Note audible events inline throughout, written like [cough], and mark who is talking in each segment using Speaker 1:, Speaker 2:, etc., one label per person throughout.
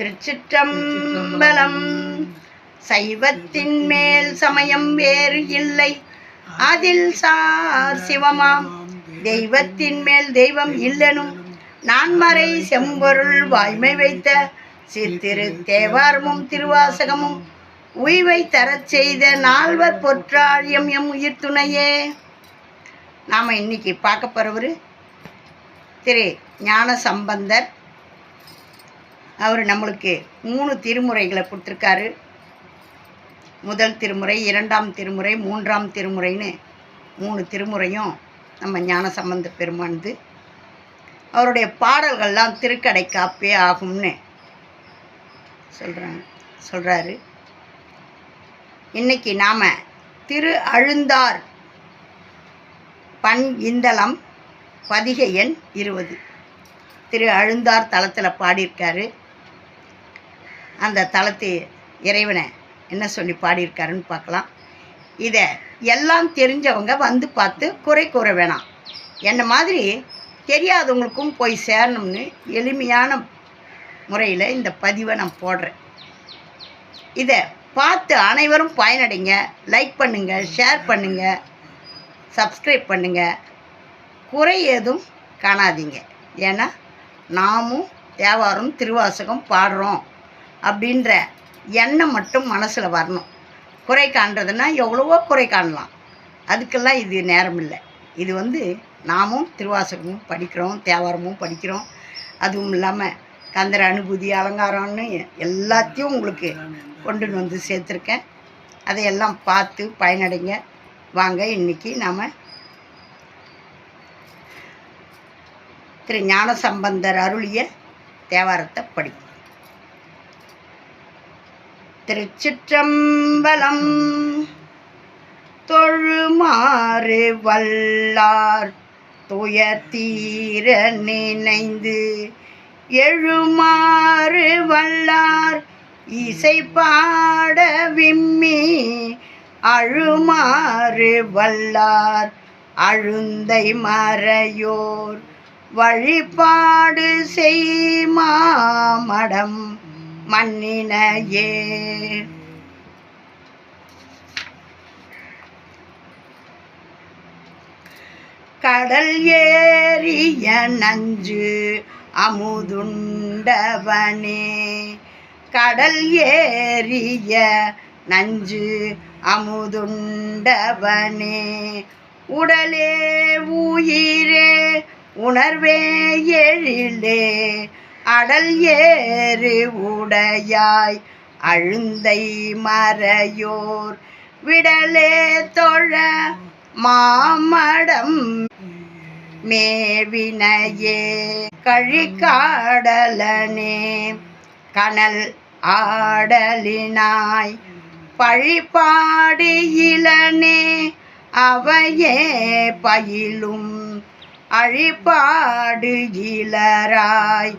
Speaker 1: திருச்சிற்றம்பலம். சைவத்தின் மேல் சமயம் வேறு இல்லை. அதில் சார் சிவமாம். தெய்வத்தின் மேல் தெய்வம் இல்லனும். நான்மறை செம்பொருள் வாய்மை வைத்த சித்திரு தேவாரமும் திருவாசகமும் உய்வை தரச் செய்த நால்வர் பொற்றாழியம் எம் உயிர் துணையே. நாம் இன்னைக்கு பார்க்க போகிறவர் திரு ஞான சம்பந்தர் அவர் நம்மளுக்கு மூணு திருமுறைகளை கொடுத்துருக்காரு. முதல் திருமுறை இரண்டாம் திருமுறை மூன்றாம் திருமுறைன்னு மூணு திருமுறையும் நம்ம ஞான சம்பந்த பெருமானது. அவருடைய பாடல்கள்லாம் திருக்கடை காப்பே ஆகும்னு சொல்கிறாங்க சொல்கிறாரு இன்னைக்கு நாம் திரு அழுந்தார் பண் இந்தளம் பதிகை எண் இருபது. திரு அழுந்தார் தளத்தில் பாடியிருக்காரு. அந்த தளத்து இறைவனை என்ன சொல்லி பாடியிருக்காருன்னு பார்க்கலாம். இதை எல்லாம் தெரிஞ்சவங்க வந்து பார்த்து குறை கூற வேணாம். என்ன மாதிரி தெரியாதவங்களுக்கும் போய் சேரணும்னு எளிமையான முறையில் இந்த பதிவை நான் போடுறேன். இதை பார்த்து அனைவரும் பயனடைங்க. லைக் பண்ணுங்கள் ஷேர் பண்ணுங்கள் சப்ஸ்கிரைப் பண்ணுங்கள் குறை ஏதும் காணாதீங்க. ஏன்னா நாமும் தேவாரம் திருவாசகம் பாடுறோம். அப்படின்ற எண்ணம் மட்டும் மனசில் வரணும். குறை காண்றதுன்னா எவ்வளவோ குறை காணலாம். அதுக்கெல்லாம் இது நேரம் இல்லை இது வந்து நாமும் திருவாசகமும் படிக்கிறோம் தேவாரமும் படிக்கிறோம். அதுவும் இல்லாமல் கந்தர் அனுபூதி அலங்காரம்னு எல்லாத்தையும் உங்களுக்கு கொண்டு வந்து சேர்த்துருக்கேன். அதையெல்லாம் பார்த்து பயனடைங்க. வாங்க இன்னைக்கு நாம் திரு ஞானசம்பந்தர் அருளிய தேவாரத்தை படிப்போம். திருச்சிற்றம்பலம். தொழுமாறு வல்லார் துயத்தீர நினைந்து எழுமாறு வல்லார் இசை பாட விம்மி அழுமாறு வல்லார் அழுந்தை மறையோர் வழிபாடு செய்மாமடம் மண்ணினையே கடல் ஏறிய நஞ்சு அமுதுண்டவனே. கடல் ஏறிய நஞ்சு அமுதுண்டவனே. உடலே உயிரே உணர்வே எழிலே அடல் ஏறு உடையாய் அழுந்தை மறையோர் விடலே தொழ மாமடம் மேவினையே கழிக்காடலனே கனல் ஆடலினாய் பழிபாடு இளனே அவையே பயிலும் அழிபாடு இளராய்.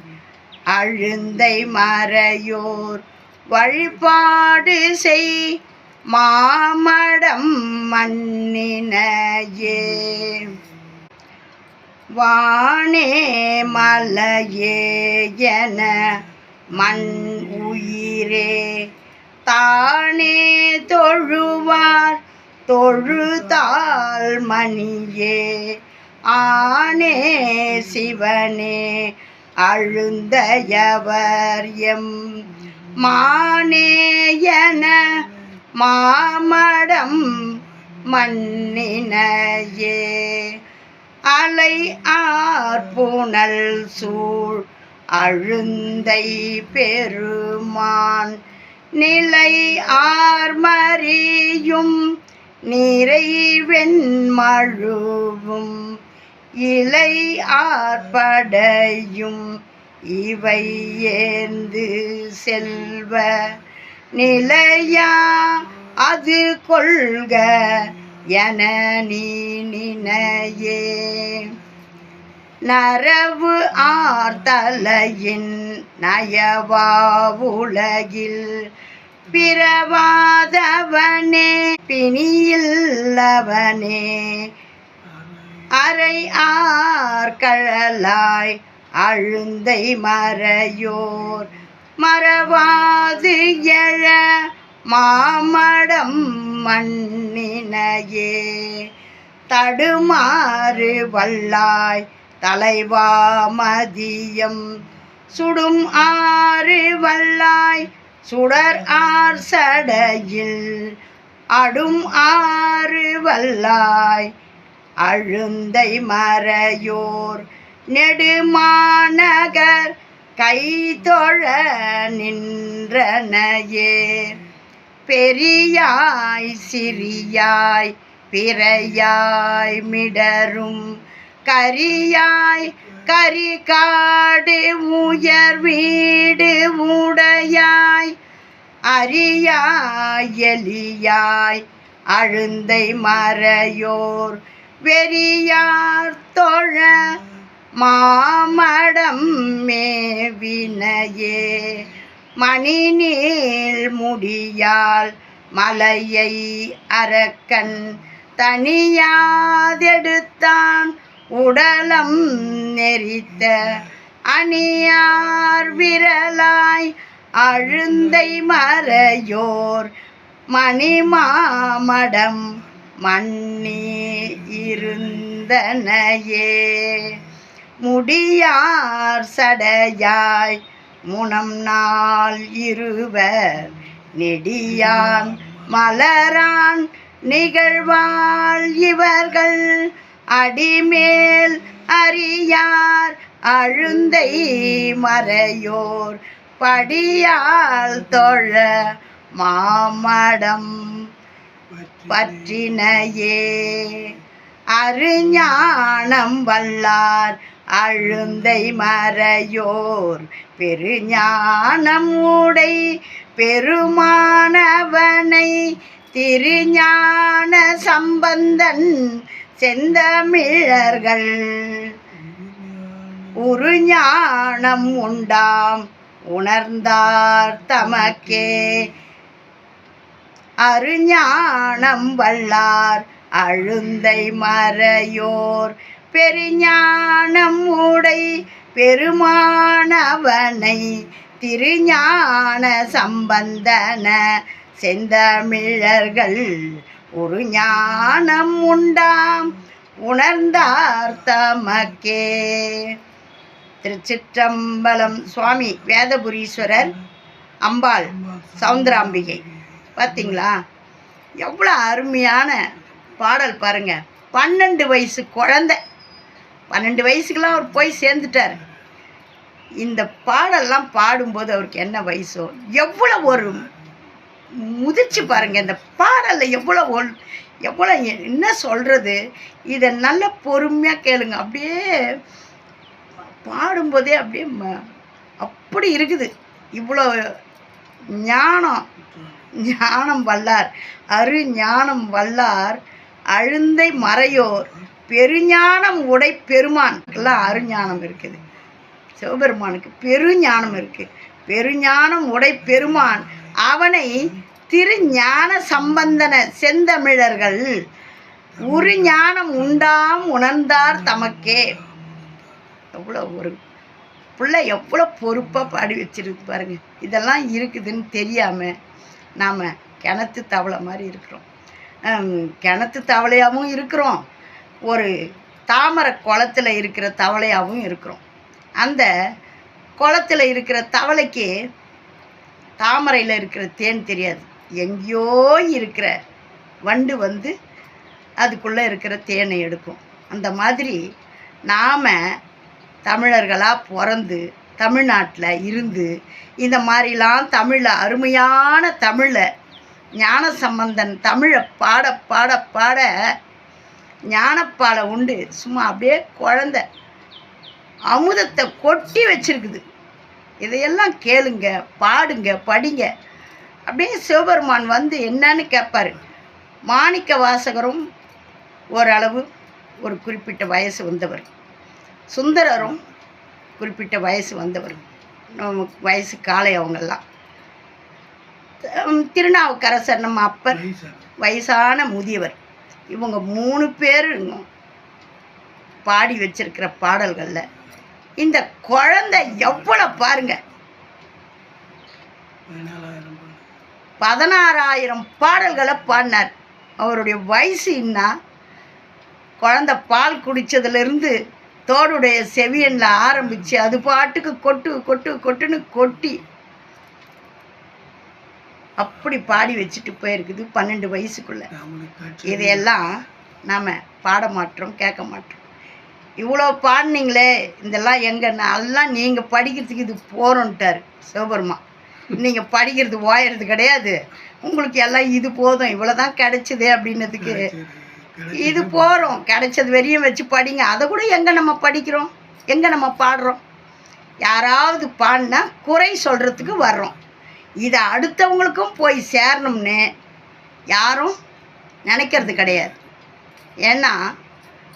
Speaker 1: அழுந்தை மறையோர் வழிபாடு செய் மாமடம் மண்ணினையே. வானே மலையே என மண் உயிரே தானே தொழுவார் தொழுதால் மணியே. ஆனே சிவனே அழுந்தயவர் எம் மானேயன மாமடம் மண்ணினையே அலை ஆர்புணல் சூழ் அழுந்தை பெருமான். நிலை ஆர்மறியும் நிறைவெண் மழுவும் இலை ஆர்படையும் இவை ஏந்து செல்வ நிலையா அது கொள்க என நீ நினையே. நரவு ஆர்தலையின் நயவா உலகில் பிறவாதவனே பிணியில்லவனே அரை ஆர்கழலாய் அழுந்தை மறையோர். மறவாது எழ மாமடம் மண்ணினையே. தடுமாறு வல்லாய் தலைவா மதியம். சுடும் ஆறு வல்லாய் சுடர் ஆர் சடையில். அடும் ஆறு வல்லாய் அழுந்தை மறையோர். நெடுமாநகர் கைதொழ நின்றனையே பெரியாய் சிறியாய் பிறையாய் மிடரும். கரியாய் கரிகாடு உயர் வீடு உடையாய். அரியாய் எலியாய் அழுந்தை மறையோர். வெறியார் தொழ மாமடம் மேவினையே. மணிநீள் முடியால் மலையை அரக்கன் தனியாதெடுத்தான் உடலம் நெறித்த அணியார் விரலாய் அழுந்தை மறையோர் மணிமாமடம் மண்ணி இருந்தனையே முடியார் சடையாய் முனம் நாள் இருவர். நெடியான் மலரான் நிகழ்வாள் இவர்கள். அடிமேல் அறியார் அழுந்தை மறையோர். படியால் தொழ மாமடம் பற்றினையே. அருஞானம் வல்லார் அழுந்தை மறையோர். பெருஞானம் உடை பெருமானவனை திருஞான சம்பந்தன் செந்தமிழர்கள். உருஞானம் உண்டாம் உணர்ந்தார் தமக்கே. அருஞானம் வல்லார் அழுந்தை மறையோர். பெருஞானம் உடை பெருமானவனை திருஞான சம்பந்தன செந்தமிழர்கள் ஒரு ஞானம் உண்டாம் உணர்ந்தார் தமக்கே திருச்சிற்றம்பலம் சுவாமி வேதபுரீஸ்வரர் அம்பாள் சவுந்தராம்பிகை. பார்த்தீங்களா எவ்வளோ அருமையான பாடல் பாருங்க. பன்னெண்டு வயசு குழந்தை. பன்னெண்டு வயசுக்கெல்லாம் அவர் போய் சேர்ந்துட்டார். இந்த பாடல்லாம் பாடும்போது அவருக்கு என்ன வயசோ எவ்வளோ ஒரு முதிச்சு பாருங்கள் இந்த பாடலில் எவ்வளோ ஒல் எவ்வளோ என்ன சொல்கிறது இதை நல்ல பொறுமையாக கேளுங்க. அப்படியே பாடும்போதே அப்படியே ம- அப்படி இருக்குது. இவ்வளோ ஞானம். ஞானம் வல்லார். அரு ஞானம் வல்லார் அழுந்தை மறையோர் பெருஞானம் உடை பெருமான். எல்லாம் அருஞானம் இருக்குது. சிவபெருமானுக்கு பெருஞானம் இருக்குது பெருஞானம் உடை பெருமான். அவனை திருஞான சம்பந்தன செந்தமிழர்கள் உரு ஞானம் உண்டாம் உணர்ந்தார் தமக்கே. எவ்வளோ ஒரு பிள்ளை எவ்வளோ பொறுப்பாக பாடி வச்சிருக்கு பாருங்க. இதெல்லாம் இருக்குதுன்னு தெரியாமல் நாம் கிணத்து தவளை மாதிரி இருக்கிறோம். கிணத்து தவளையாகவும் இருக்கிறோம். ஒரு தாமரை குளத்துல இருக்கிற தவளையாகவும் இருக்கிறோம். அந்த குளத்துல இருக்கிற தவளைக்கு தாமரையில் இருக்கிற தேன் தெரியாது. எங்கேயோ இருக்கிற வண்டு வந்து அதுக்குள்ளே இருக்கிற தேனை எடுக்கும். அந்த மாதிரி நாம் தமிழர்களாக பிறந்து தமிழ்நாட்டில் இருந்து இந்த மாதிரிலாம் தமிழில் அருமையான தமிழை ஞான சம்பந்தன் தமிழை பாட பாட பாட ஞானப்பாலை உண்டு. சும்மா அப்படியே குழந்த அமுதத்தை கொட்டி வச்சிருக்குது. இதையெல்லாம் கேளுங்க பாடுங்க படிங்க. அப்படியே சிவபெருமான் வந்து என்னன்னு கேட்பாரு மாணிக்க வாசகரும் ஓரளவு ஒரு குறிப்பிட்ட வயசு வந்தவர். சுந்தரரும் குறிப்பிட்ட வயசு வந்தவர். வயசு காலை அவங்கெல்லாம். திருநாவுக்கரசர் நம்ம அப்பர் வயசான முதியவர். இவங்க மூணு பேர் பாடி வச்சிருக்கிற பாடல்களில். இந்த குழந்தை எவ்வளோ பாருங்க. பதினாறாயிரம் பாடல்களை பாடினார். அவருடைய வயசு என்ன? குழந்த பால் குடித்ததுலேருந்து தோடுடைய செவியனில் ஆரம்பித்து அது பாட்டுக்கு கொட்டு கொட்டு கொட்டுன்னு கொட்டி அப்படி பாடி வச்சுட்டு போயிருக்குது பன்னெண்டு வயசுக்குள்ள. இதையெல்லாம் நாம் பாட மாட்டோம் கேட்க மாட்டோம். இவ்வளோ பாடினீங்களே இதெல்லாம் எங்கே? எல்லாம் நீங்கள் படிக்கிறதுக்கு இது போகிறோன்ட்டார் சிவபெருமா நீங்கள் படிக்கிறது ஓயறது கிடையாது. உங்களுக்கு எல்லாம் இது போதும் இவ்வளோ தான் கிடைச்சிது அப்படின்னதுக்கு. இது போகிறோம் கிடைச்சது வரையும் வச்சு படிங்க. அதை கூட எங்கே நம்ம படிக்கிறோம்? எங்கே நம்ம பாடுறோம்? யாராவது பாடினா குறை சொல்கிறதுக்கு வர்றோம். இதை அடுத்தவங்களுக்கும் போய் சேரணும்னு யாரும் நினைக்கிறது கிடையாது. ஏன்னா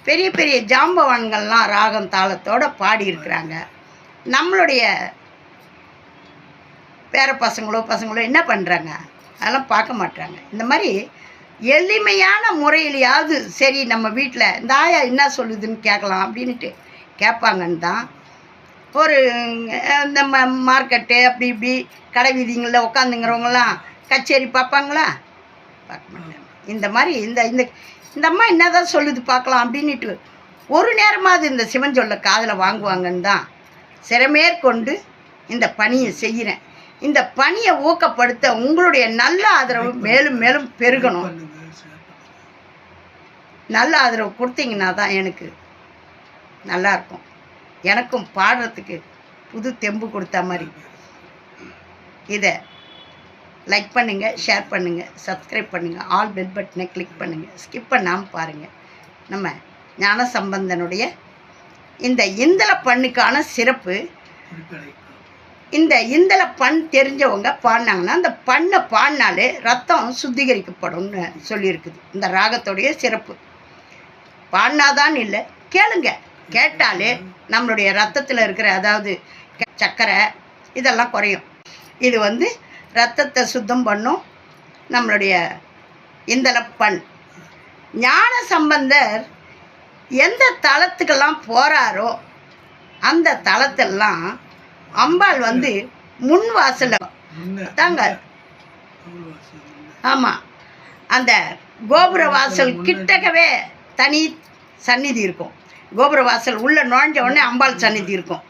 Speaker 1: பெரிய பெரிய ஜாம்பவான்கள்லாம் ராகம் தாளத்தோடு பாடியிருக்கிறாங்க. நம்மளுடைய பேர பசங்களோ பசங்களோ என்ன பண்ணுறாங்க அதெல்லாம் பார்க்க மாட்டாங்க இந்த மாதிரி எளிமையான முறையிலையாவது சரி நம்ம வீட்டில் இந்த ஆயா என்ன சொல்லுதுன்னு கேட்கலாம் அப்படின்ட்டு கேட்பாங்கன்னு தான். ஒரு அஹ், நம்ம மார்க்கெட்டு அப்படி இப்படி கடை வீதிங்களில் உட்காந்துங்கிறவங்களாம் கச்சேரி பார்ப்பாங்களா? பார்க்க மாட்டாங்க இந்த மாதிரி இந்த இந்த இந்த அம்மா என்னதான் சொல்லுது பார்க்கலாம் அப்படின்ட்டு ஒரு நேரமாவது இந்த சிவன் சொல்ல காதில் வாங்குவாங்கன்னு தான் சிறமேற்கொண்டு இந்த பணியை செய்கிறேன். இந்த பணியை ஊக்கப்படுத்த உங்களுடைய நல்ல ஆதரவு மேலும் மேலும் பெருகணும். நல்ல ஆதரவு கொடுத்தீங்கன்னா தான் எனக்கு நல்லாயிருக்கும். எனக்கும் பாடுறதுக்கு புது தெம்பு கொடுத்த மாதிரி. இதை லைக் பண்ணுங்கள் ஷேர் பண்ணுங்கள் சப்ஸ்கிரைப் பண்ணுங்கள் ஆல் பெல் பட்டனை கிளிக் பண்ணுங்கள் ஸ்கிப் பண்ணாமல் பாருங்கள் நம்ம ஞான சம்பந்தனுடைய இந்த இந்தல பண்ணுக்கான சிறப்பு இந்த இந்தல பண் தெரிஞ்சவங்க பாடினாங்கன்னா அந்த பண்ணை பாடினாலே ரத்தம் சுத்திகரிக்கப்படும்னு சொல்லியிருக்குது. இந்த ராகத்துடைய சிறப்பு. பாடினாதான் இல்லை. கேளுங்க. கேட்டாலே நம்மளுடைய ரத்தத்தில் இருக்கிற அதாவது சர்க்கரை இதெல்லாம் குறையும். இது வந்து ரத்தத்தை சுத்தம் பண்ணும். நம்மளுடைய இந்தல பண். ஞான சம்பந்தர் எந்த தளத்துக்கெல்லாம் போகிறாரோ அந்த தளத்தெல்லாம் அம்பாள் வந்து முன்
Speaker 2: முன்ன
Speaker 1: தாங்க. ஆமாம் அந்த கோபுர வாசல் கிட்டக்கவே தனி சந்நிதி இருக்கும். கோபுர வாசல் உள்ளே நுழைஞ்ச உடனே அம்பாள் சந்நிதி இருக்கும்.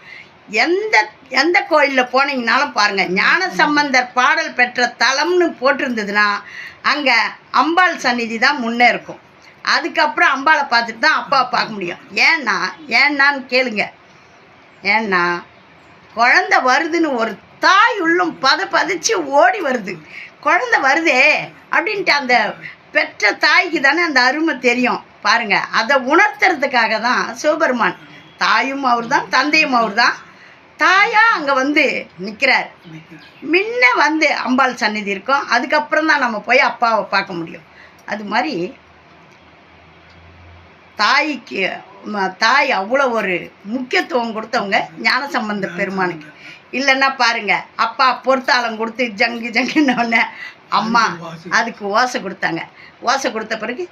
Speaker 1: எந்த எந்த கோயிலில் போனீங்கனாலும் பாருங்கள் ஞான சம்பந்தர் பாடல் பெற்ற தலம்னு போட்டிருந்ததுன்னா அங்கே அம்பாள் சந்நிதி தான் முன்னே இருக்கும். அதுக்கப்புறம் அம்பாளை பார்த்துட்டு தான் அப்பாவை பார்க்க முடியும். ஏன்னா ஏன்னான்னு கேளுங்க. ஏன்னா குழந்தை வருதுன்னு ஒரு தாய் உள்ளும் பத பதிச்சு ஓடி வருது. குழந்தை வருதே அப்படின்ட்டு அந்த பெற்ற தாய்க்கு தானே அந்த அருமை தெரியும். பாருங்க அதை உணர்த்துறதுக்காக தான் சிவபெருமான் தாயும் அவர் தான் தந்தையும் அவர் தான் தாயா அங்கே வந்து நிற்கிறார். முன்ன வந்து அம்பாள் சந்நிதி இருக்கும். அதுக்கப்புறம் தான் நம்ம போய் அப்பாவை பார்க்க முடியும். அது மாதிரி தாய்க்கு தாய் அவ்வளோ ஒரு முக்கியத்துவம் கொடுத்தவங்க ஞானசம்பந்த பெருமானுக்கு. இல்லைன்னா பாருங்க அப்பா பொறுத்தாளம் கொடுத்து ஜங்கு ஜங்குன்ன அம்மா அதுக்கு ஓசை கொடுத்தாங்க. ஓசை கொடுத்த பிறகு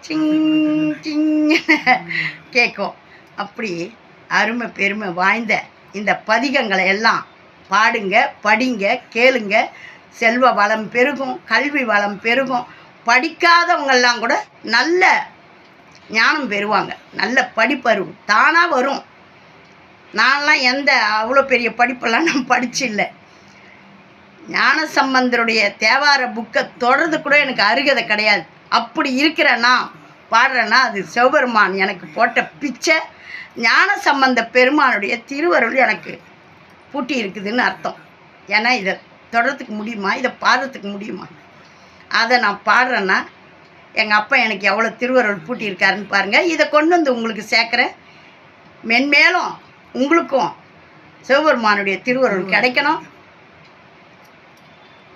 Speaker 1: சிங் சிங். [laughs] கேட்கும். அப்படி அருமை பெருமை வாய்ந்த இந்த பதிகங்களை எல்லாம் பாடுங்க படிங்க கேளுங்க. செல்வ வளம் பெருகும் கல்வி வளம் பெருகும். படிக்காதவங்கெல்லாம் கூட நல்ல ஞானம் பெறுவாங்க. நல்ல படிப்பறிவு தானாக வரும். நான்லாம் எந்த அவ்வளோ பெரிய படிப்பெல்லாம் நான் படிச்சு இல்லை ஞான சம்பந்தருடைய தேவார புக்கை தொடர்ந்து கூட எனக்கு அருகதை கிடையாது. அப்படி இருக்கிறேன்னா பாடுறேன்னா அது சிவபெருமான் எனக்கு போட்ட பிச்சை. ஞான சம்பந்த பெருமானுடைய திருவருள் எனக்கு பூட்டி இருக்குதுன்னு அர்த்தம். ஏன்னா இதை தொடர்றதுக்கு முடியுமா? இதை பாடுறதுக்கு முடியுமா? அதை நான் பாடுறேன்னா எங்கள் அப்பா எனக்கு எவ்வளோ திருவருள் பூட்டியிருக்காருன்னு பாருங்கள் இதை கொண்டு வந்து உங்களுக்கு சேர்க்குறேன். மென்மேலும் உங்களுக்கும் சிவபெருமானுடைய திருவருள் கிடைக்கணும்.